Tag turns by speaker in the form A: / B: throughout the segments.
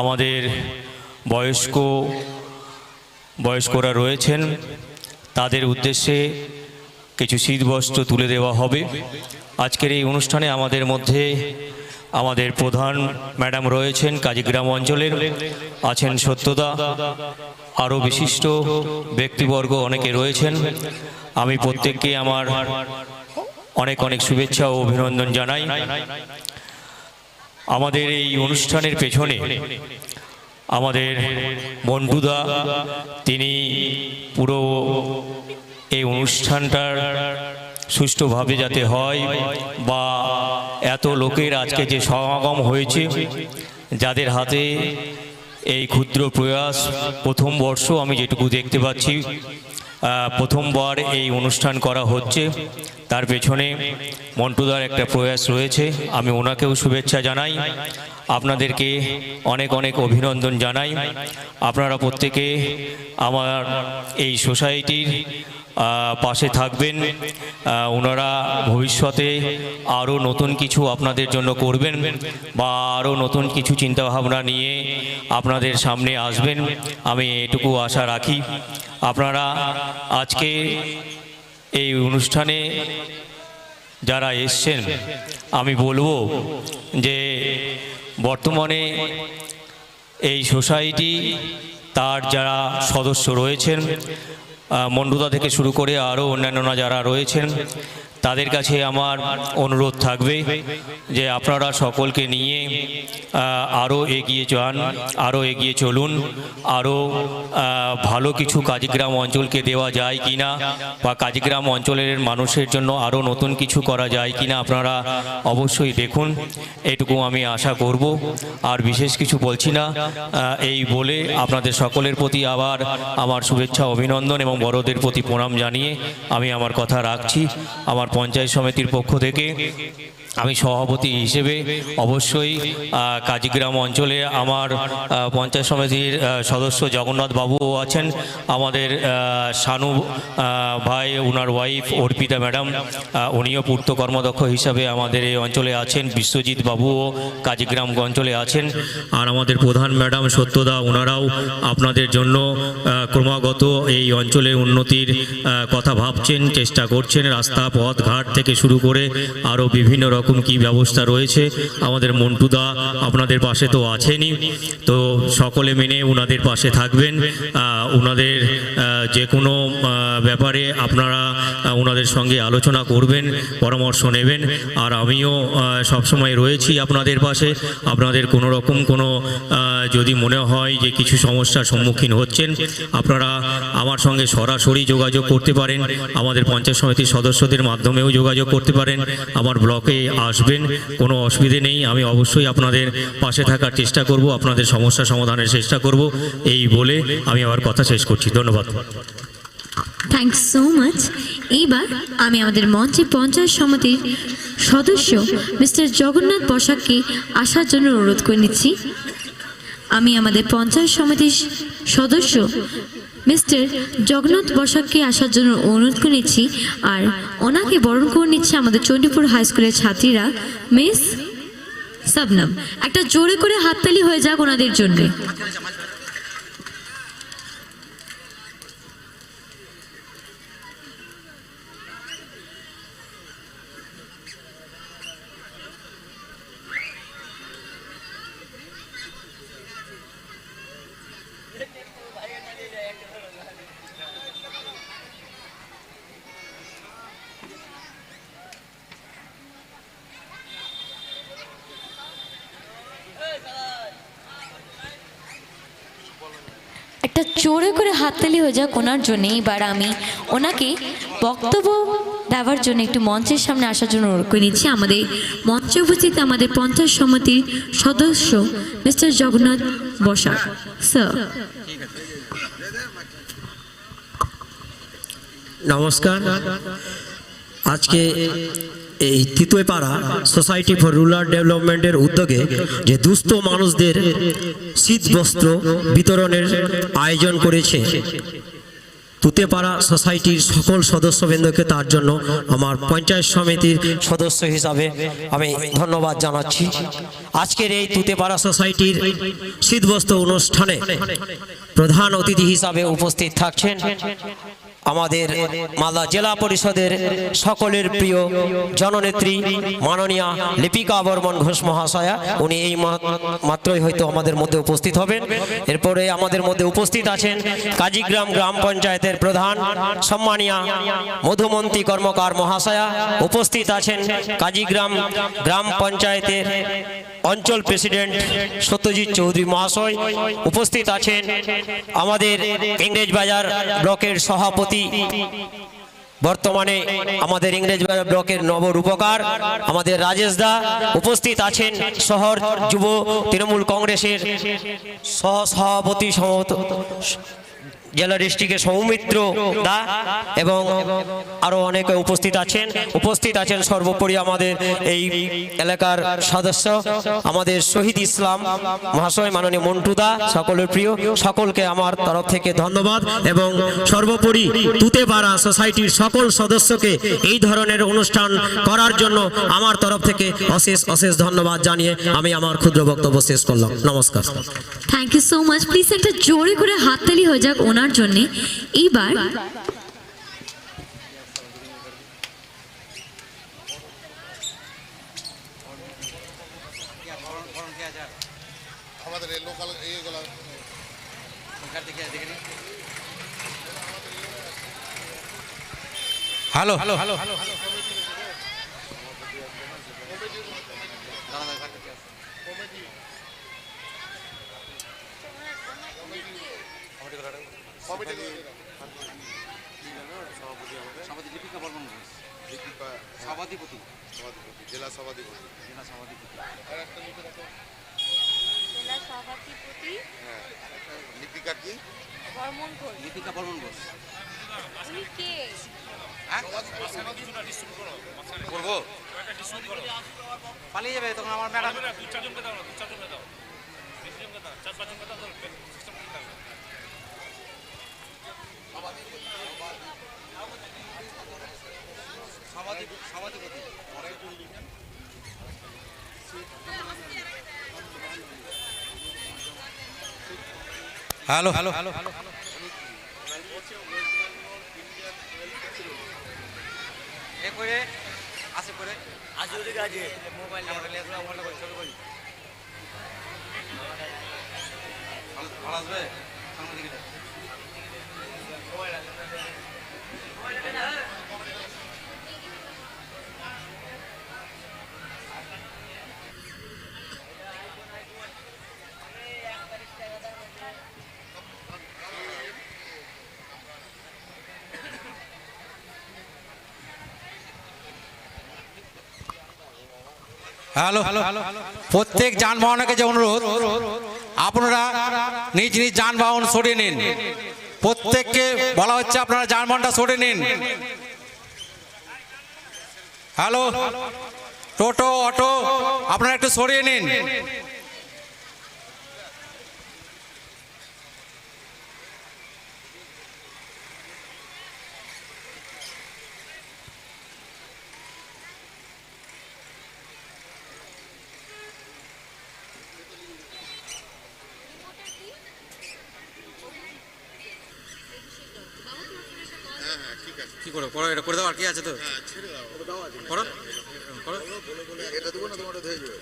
A: আমাদের বয়স্ক বয়স্করা রয়েছেন, তাদের উদ্দেশ্যে কিছু শীতবস্ত্র তুলে দেওয়া হবে। আজকের এই অনুষ্ঠানে আমাদের মধ্যে আমাদের প্রধান ম্যাডাম রয়েছেন কাজীগ্রাম অঞ্চলের আছেন সত্যদা। আরও বিশিষ্ট ব্যক্তিবর্গ অনেকে রয়েছেন। আমি প্রত্যেককে আমার অনেক অনেক শুভেচ্ছা ও অভিনন্দন জানাই। আমাদের এই অনুষ্ঠানের পেছনে আমাদের মন্টুদা তিনি পুরো এই অনুষ্ঠানটার সুষ্ঠুভাবে যাতে হয় বা এত লোকের আজকে যে সমাগম হয়েছে, যাদের হাতে এই ক্ষুদ্র প্রয়াস প্রথম বর্ষ আমি যেটুকু দেখতে পাচ্ছি প্রথমবার এই অনুষ্ঠান করা হচ্ছে। তার পেছনে মন্টুদার একটা প্রয়াস রয়েছে। আমি ওনাকেও শুভেচ্ছা জানাই। আপনাদেরকে অনেক অনেক অভিনন্দন জানাই। আপনারা প্রত্যেকে আমার এই সোসাইটির পাশে থাকবেন। ওনারা ভবিষ্যতে আরও নতুন কিছু আপনাদের জন্য করবেন বা আরও নতুন কিছু চিন্তাভাবনা নিয়ে আপনাদের সামনে আসবেন। আমি এটুকু আশা রাখি। আপনারা আজকে এই অনুষ্ঠানে যারা এসছেন, আমি বলব যে বর্তমানে এই সোসাইটি তার যারা সদস্য রয়েছেন মন্ডুদা থেকে শুরু করে আরও অন্যান্যরা যারা রয়েছেন তাদের কাছে আমার অনুরোধ থাকবে যে আপনারা সকলকে নিয়ে আরও এগিয়ে যান আরও এগিয়ে চলুন আরও ভালো কিছু কাজীগ্রাম অঞ্চলকে দেওয়া যায় কি না বা কাজীগ্রাম অঞ্চলের মানুষের জন্য আরও নতুন কিছু করা যায় কি না আপনারা অবশ্যই দেখুন। এটুকু আমি আশা করব। আর বিশেষ কিছু বলছি না। এই বলে আপনাদের সকলের প্রতি আবার আমার শুভেচ্ছা, অভিনন্দন এবং বড়দের প্রতি প্রণাম জানিয়ে আমি আমার কথা রাখছি। আমার পঞ্চায়েত সমিতির পক্ষ থেকে আমি সভাপতি হিসেবে অবশ্যই কাজীগ্রাম অঞ্চলে আমার পঞ্চায়েত সমিতির সদস্য জগন্নাথ বাবুও আছেন, আমাদের শানু ভাই ওনার ওয়াইফ অর্পিতা ম্যাডাম উনিও পূর্ত কর্মদক্ষ হিসাবে আমাদের এই অঞ্চলে আছেন, বিশ্বজিৎ বাবুও কাজীগ্রাম অঞ্চলে আছেন, আর আমাদের প্রধান ম্যাডাম সত্যদা ওনারাও আপনাদের জন্য ক্রমাগত এই অঞ্চলের উন্নতির কথা ভাবছেন, চেষ্টা করছেন, রাস্তা, পথ, ঘাট থেকে শুরু করে আরও বিভিন্ন রকম কি ব্যবস্থা রয়েছে? আমাদের মন্টুদা আপনাদের পাশে তো আছেনই। তো সকলে মেনে ওনাদের পাশে থাকবেন। ওনাদের যে কোনো ব্যাপারে আপনারা ওনাদের সঙ্গে আলোচনা করবেন, পরামর্শ নেবেন। আর আমিও সবসময় রয়েছি আপনাদের পাশে। আপনাদের কোনো রকম কোনো যদি মনে হয় যে কিছু সমস্যার সম্মুখীন হচ্ছেন, আপনারা আমার সঙ্গে সরাসরি যোগাযোগ করতে পারেন। আমাদের পঞ্চায়েত সমিতির সদস্যদের মাধ্যমেও যোগাযোগ করতে পারেন। আমার ব্লকে আসবেন, কোনো অসুবিধে নেই। আমি অবশ্যই আপনাদের পাশে থাকার চেষ্টা করব, আপনাদের সমস্যা সমাধানের চেষ্টা করব। এই বলে আমি আমার কথা শেষ করছি। ধন্যবাদ।
B: থ্যাংকস সো মাচ এইবার আমি আমাদের মঞ্চে পঞ্চায়েত সমিতির সদস্য মিস্টার জগন্নাথ বসাককে আসার জন্য অনুরোধ করে নিচ্ছি। আমি আমাদের পঞ্চায়েত সমিতির সদস্য মিস্টার জগন্নাথ বসাককে আসার জন্য অনুরোধ করেছি আর ওনাকে বরণ করে নিচ্ছে আমাদের চণ্ডীপুর হাই স্কুলের ছাত্রীরা। মিস সাবনাম, একটা জোরে করে হাততালি হয়ে যাক ওনাদের জন্য। একটা চোরে করে হাততালি হয়ে যাক ওনার জন্য এবার আমি ওনাকে বক্তব্য দেওয়ার জন্য একটু মঞ্চের সামনে আসার জন্য অনুরোধ করে নিচ্ছি। আমাদের মঞ্চে উপস্থিত আমাদের পঞ্চায়েত সমিতির সদস্য মিস্টার জগন্নাথ বসাক, স্যার।
C: নমস্কার। আজকে এই তিতোইপাড়া সোসাইটি ফর রুরাল ডেভেলপমেন্টের উদ্যোগে যে দুস্থ মানুষদের শীত বস্ত্র বিতরণের আয়োজন করেছে, তুতেপাড়া সোসাইটির সকল সদস্যবৃন্দকে তার জন্য আমার পঞ্চায়েত সমিতির সদস্য হিসাবে আমি ধন্যবাদ জানাচ্ছি। আজকের এই তুতেপাড়া সোসাইটির শীতবস্ত্র অনুষ্ঠানে প্রধান অতিথি হিসাবে উপস্থিত থাকছেন আমাদের মালদা জেলা পরিষদের সকলের প্রিয় জননেত্রী মাননীয়া লিপিকা বর্মন ঘোষ মহাশয়া, উনি এই মাত্রই হয়তো আমাদের মধ্যে উপস্থিত হবেন। এরপরে আমাদের মধ্যে উপস্থিত আছেন কাজীগ্রাম গ্রাম পঞ্চায়েতের প্রধান সম্মানিয়া মধুমন্তী কর্মকার মহাশয়া, উপস্থিত আছেন কাজীগ্রাম গ্রাম পঞ্চায়েতের অঞ্চল প্রেসিডেন্ট সত্যজিৎ চৌধুরী মহাশয় উপস্থিত আছেন আমাদের ইংরেজ বাজার ব্লকের সভাপতি। বর্তমানে আমাদের ইংরেজ বাজার ব্লকের নবরূপকার আমাদের রাজেশ দা উপস্থিত আছেন শহর যুব তৃণমূল কংগ্রেসের সহ সভাপতি জেলা ডিস্ট্রিক্টের সৌমিত্র দা এবং আরও অনেকে উপস্থিত আছেন। উপস্থিত আছেন সর্বোপরি আমাদের এই এলাকার সদস্য, আমাদের শহীদ ইসলাম মহাশয় মাননীয় মন্টু দা, সকলের প্রিয়। সকলকে আমার তরফ থেকে ধন্যবাদ এবং সর্বোপরি তুতেপাড়া সোসাইটির সকল সদস্যকে এই ধরনের অনুষ্ঠান করার জন্য আমার তরফ থেকে অশেষ অশেষ ধন্যবাদ জানিয়ে আমি আমার ক্ষুদ্র বক্তব্য শেষ করলাম। নমস্কার।
B: Thank you so much please একটা জোরে করে হাততালি হয়ে যাক, ওনার জন্যে এইবার
D: আমাদের এই লোকাল এইগুলো
E: হ্যালো। হ্যালো হ্যালো
D: সভাপতি লিপিকা বর্মন ঘোষ লিপিকা সভাধিপতি সভাধিপতি জেলা সভাধিপতি আর একটা লিখে রাখো।
F: জেলা সভাধিপতি
D: হ্যাঁ। লিপিকা কি?
F: বর্মন ঘোষ।
E: লিপিকা বর্মন ঘোষ।
F: উনি কে?
E: করব? পালিয়ে যাবে তখন আমার ম্যাডাম
D: সভাধিপতি
E: হ্যালো হ্যালো হ্যালো এ করে আসে করে। আসে ওদিকে আছে। মোবাইল মোবাইল করে ছবি করি। ভালো ভালো আসবে? সামনে দিকে যাও। হ্যালো প্রত্যেক যানবাহনের কাছে অনুরোধ, আপনারা নিজ নিজ যানবাহন সরিয়ে নিন। প্রত্যেককে বলা হচ্ছে আপনারা যানবাহনটা সরিয়ে নিন। হ্যালো, টোটো, অটো, আপনারা একটু সরিয়ে নিন। করো করো এটা করে দাও আর কি আছে তো? করো করো।
D: এটা দেবো না তোমার হয়ে যাবে।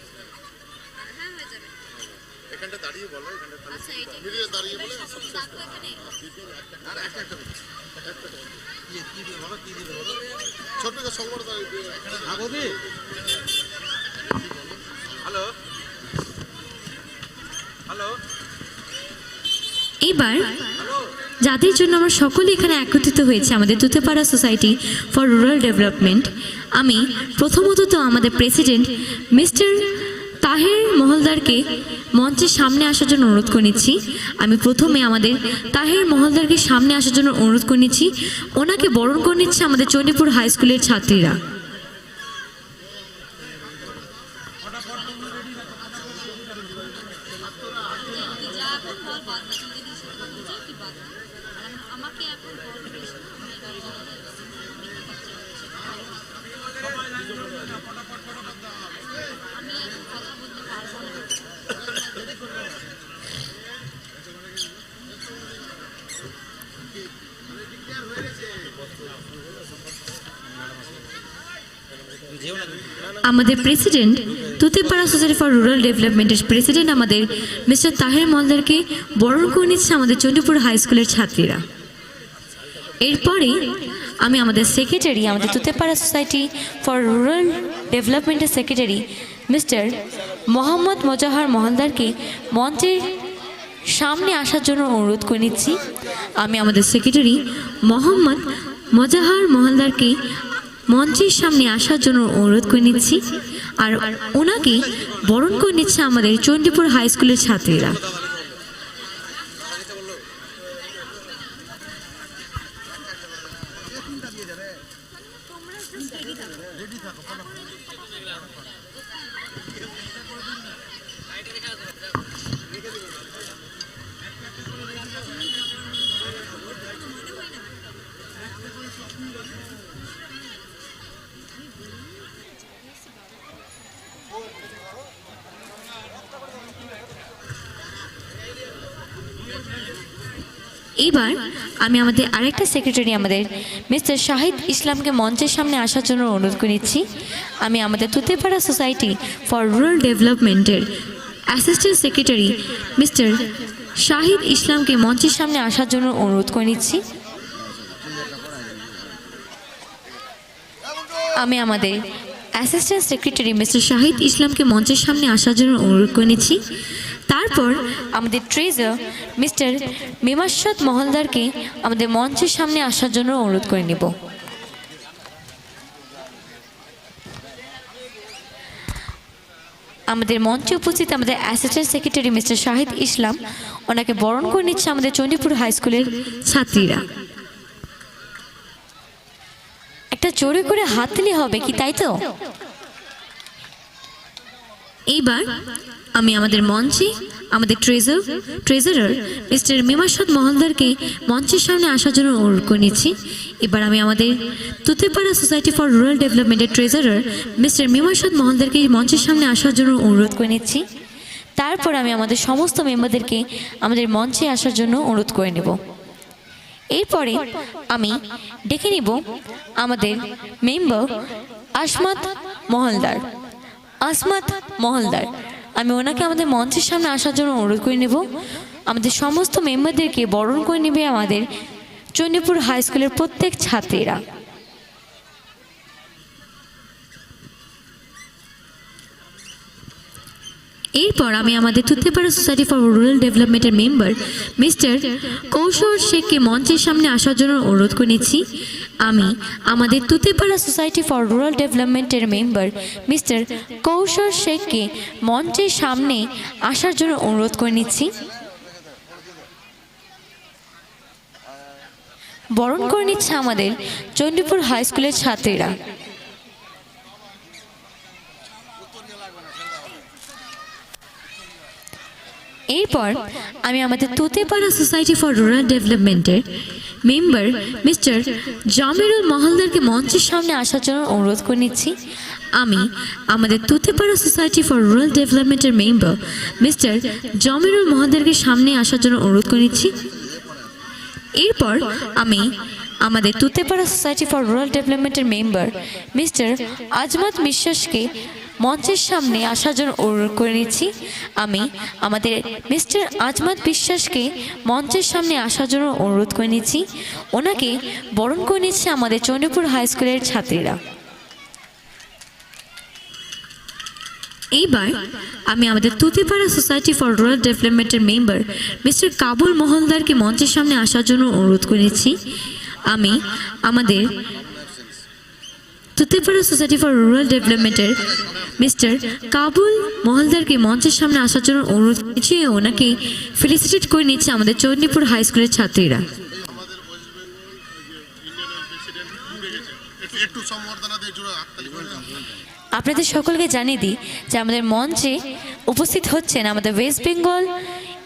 D: এখানটা দাঁড়িয়ে বলো এখানটা মিলিয়ে দাঁড়িয়ে বলে আর একটা একটা ছোট সবগুলো দাঁড়িয়ে
E: আগদি। হ্যালো? হ্যালো?
B: এবার যাদের জন্য আমরা সকলে এখানে একত্রিত হয়েছে, আমাদের Tutepara society for rural development. আমি প্রথমত তো আমাদের প্রেসিডেন্ট মিস্টার তাহের মহলদারকে মঞ্চের সামনে আসার জন্য অনুরোধ করে নিচ্ছি। আমি প্রথমে আমাদের তাহের মহলদারকে সামনে আসার জন্য অনুরোধ করে নিচ্ছি। ওনাকে বরণ করে নিচ্ছে আমাদের চণ্ডীপুর হাই স্কুলের ছাত্রীরা। আমাদের president Tutepara society for rural ডেভেলপমেন্টের প্রেসিডেন্ট আমাদের মিস্টার তাহের মলদারকে বরণ করে নিচ্ছে আমাদের চণ্ডীপুর হাই স্কুলের ছাত্রীরা। এরপরে আমি আমাদের সেক্রেটারি আমাদের তুতেপাড়া সোসাইটি ফর রুরাল ডেভেলপমেন্টের সেক্রেটারি মিস্টার মোহাম্মদ মোজাহার মহালদারকে মঞ্চের সামনে আসার জন্য অনুরোধ করে নিচ্ছি। আমি আমাদের সেক্রেটারি মোহাম্মদ মোজাহার মহালদারকে মঞ্চের সামনে আসার জন্য অনুরোধ করে নিচ্ছি। আর ওনাকে বরণ করে নিচ্ছে আমাদের চণ্ডীপুর হাই স্কুলের ছাত্রীরা। এবার আমি আমাদের আরেকটা সেক্রেটারি আমাদের মিস্টার শাহিদ ইসলামকে মঞ্চের সামনে আসার জন্য অনুরোধ করেছি আমি আমাদের তুতেপাড়া সোসাইটি ফর রুরাল ডেভেলপমেন্টের অ্যাসিস্ট্যান্ট সেক্রেটারি মিস্টার শাহিদ ইসলামকে মঞ্চের সামনে আসার জন্য অনুরোধ করে নিচ্ছি। আমি আমাদের অ্যাসিস্ট্যান্ট সেক্রেটারি মিস্টার শাহিদ ইসলামকে মঞ্চের সামনে আসার জন্য অনুরোধ করে নিচ্ছি। তারপর আমাদের ট্রেজার মিস্টার মিমাশাদ মহলদারকে আমাদের মঞ্চের সামনে আসার জন্য অনুরোধ করে নেব। আমাদের মঞ্চে উপস্থিত আমাদের assistant secretary mister Shahid Islam, ওনাকে বরণ করে নিচ্ছে আমাদের চণ্ডীপুর হাই স্কুলের ছাত্রীরা। একটা জোরে করে হাত দিলে হবে কি তাই তো? এইবার আমি আমাদের মঞ্চে, আমাদের ট্রেজার ট্রেজারার মিস্টার মিমাসাদ মহলদারকে মঞ্চের সামনে আসার জন্য অনুরোধ করে এবার আমি আমাদের তুতেপাড়া সোসাইটি ফর রুরাল ডেভেলপমেন্টের ট্রেজারার মিস্টার মিমাসাদ মহলদারকে মঞ্চের সামনে আসার জন্য অনুরোধ করে তারপর আমি আমাদের সমস্ত মেম্বারদেরকে আমাদের মঞ্চে আসার জন্য অনুরোধ করে নেব। এরপরে আমি ডেকে নিব আমাদের মেম্বার আসমাত মহলদার। আসমাত মহলদার। আমি ওনাকে আমাদের মঞ্চের সামনে আসার জন্য অনুরোধ করে নেব। আমাদের সমস্ত মেম্বারদেরকে বরণ করে নেবে আমাদের চণ্ডীপুর হাই স্কুলের প্রত্যেক ছাত্রীরা। এরপর আমি আমাদের তুতেপাড়া সোসাইটি ফর রুরাল ডেভেলপমেন্টের মেম্বার মিস্টার কৌশল শেখকে মঞ্চের সামনে আসার জন্য অনুরোধ করে নিচ্ছি। আমি আমাদের তুতেপাড়া সোসাইটি ফর রুরাল ডেভেলপমেন্টের মেম্বার মিস্টার কৌশল শেখকে মঞ্চের সামনে আসার জন্য অনুরোধ করে নিচ্ছি। বরণ করে নিচ্ছে আমাদের চণ্ডীপুর হাই স্কুলের ছাত্রীরা। এরপর আমি আমাদের তুতেপাড়া সোসাইটি ফর রুরাল ডেভেলপমেন্টের মেম্বার মিস্টার জামিরুল মহলদারকে মঞ্চের সামনে আসার জন্য অনুরোধ করে নিচ্ছি। আমি আমাদের তুতেপাড়া সোসাইটি ফর রুরাল ডেভেলপমেন্টের মেম্বার মিস্টার জামিরুল মহলদারকে সামনে আসার জন্য অনুরোধ করে নিচ্ছি। এরপর আমি আমাদের তুতেপাড়া সোসাইটি ফর রুরাল ডেভেলপমেন্টের মেম্বার মিস্টার আজমত বিশ্বাসকে মঞ্চের সামনে আসার জন্য অনুরোধ করে নিচ্ছি। আমি আমাদের মিস্টার আজমত বিশ্বাসকে মঞ্চের সামনে আসার জন্য অনুরোধ করে নিচ্ছি। ওনাকে বরণ করে নিচ্ছে আমাদের চণ্ডীপুর হাই স্কুলের ছাত্রীরা। এইবার আমি আমাদের তুতিপাড়া সোসাইটি ফর রুরাল ডেভেলপমেন্টের মেম্বার মিস্টার কাবুল মহলদারকে মঞ্চের সামনে আসার জন্য অনুরোধ করেছি আমি আমাদের তুতিপাড়া সোসাইটি ফর রুরাল ডেভেলপমেন্টের মিস্টার কাবুল মহলদারকে মঞ্চের সামনে আসার জন্য অনুরোধ করেছি ওনাকে ফেলিসিটেট করে নিচ্ছে আমাদের চণ্ডীপুর হাই স্কুলের ছাত্রীরা। আপনাদের সকলকে জানিয়ে দিই যে আমাদের মঞ্চে উপস্থিত হচ্ছেন আমাদের West Bengal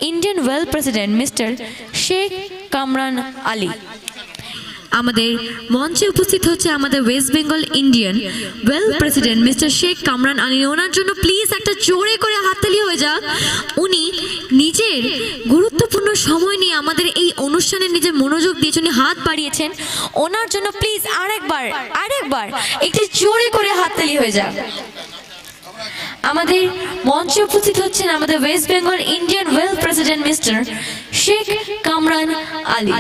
B: Indian well president mister Sheikh Kamran Ali আমাদের মঞ্চে উপস্থিত হচ্ছে আমাদের West Bengal Indian well president mister Sheikh Kamran Ali ওনার জন্য প্লিজ একটা জোরে করে হাততালি হয়ে যাক। উনি নিজের গুরুত্বপূর্ণ সময় নিয়ে আমাদের এই অনুষ্ঠানে নিজের মনোযোগ দিয়েছেন উনি হাত বাড়িয়েছেন, ওনার জন্য প্লিজ আরেকবার আরেকবার একটু জোরে করে হাততালি হয়ে যাক। আমাদের মঞ্চে উপস্থিত হচ্ছেন আমাদের West Bengal Indian well president mister Sheikh Kamran Ali.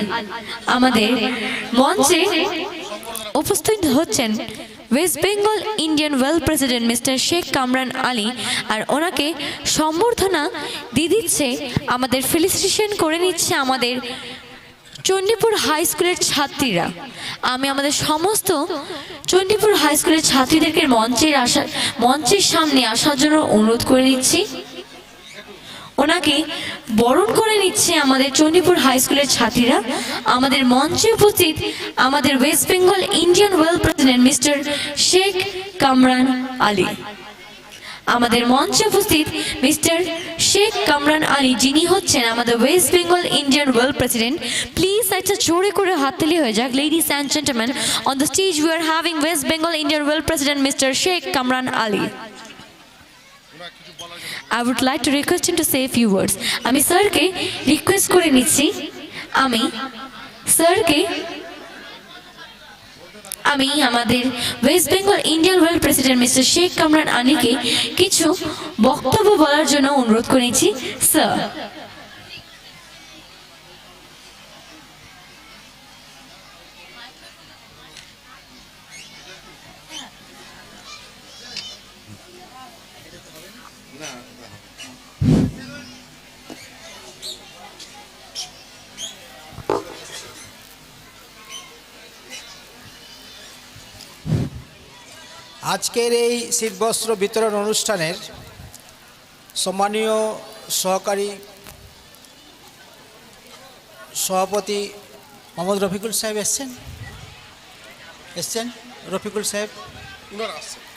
B: আমাদের মঞ্চে উপস্থিত হচ্ছেন West Bengal Indian well president mister Sheikh Kamran Ali আর ওনাকে সম্বর্ধনা দিয়ে দিচ্ছে, আমাদের ফেলিসিটেশন করে নিচ্ছে আমাদের চণ্ডীপুর হাই স্কুলের ছাত্রীরা। আমি আমাদের সমস্ত চণ্ডীপুর হাই স্কুলের ছাত্রীদেরকে মঞ্চের আসা মঞ্চের সামনে আসার জন্য অনুরোধ করে নিচ্ছি। ওনাকে বরণ করে নিচ্ছে আমাদের চণ্ডীপুর হাই স্কুলের ছাত্রীরা। আমাদের মঞ্চে উপস্থিত আমাদের West Bengal Indian well president mister Sheikh Kamran Ali আমাদের মঞ্চে উপস্থিত মিস্টার শেখ কামরান আলী যিনি হচ্ছেন আমাদের West Bengal Indian well president please একটা জোরে করে হাততালি হয়ে যাক ladies and gentleman on the stage we are having West Bengal Indian well president mister Sheikh Kamran Ali I would like to request to say few words আমি স্যারকে request করে নিচ্ছি। আমি স্যারকে আমি আমাদের West Bengal Indian well president mister Sheikh Kamran আলীকে কিছু বক্তব্য বলার জন্য অনুরোধ করেছি। স্যার
G: আজকের এই শীতবস্ত্র বিতরণ অনুষ্ঠানের সম্মানীয় সহকারী সভাপতি মোহাম্মদ রফিকুল সাহেব এসছেন? এসছেন? রফিকুল সাহেব।
D: উনার আসছে
G: আচ্ছা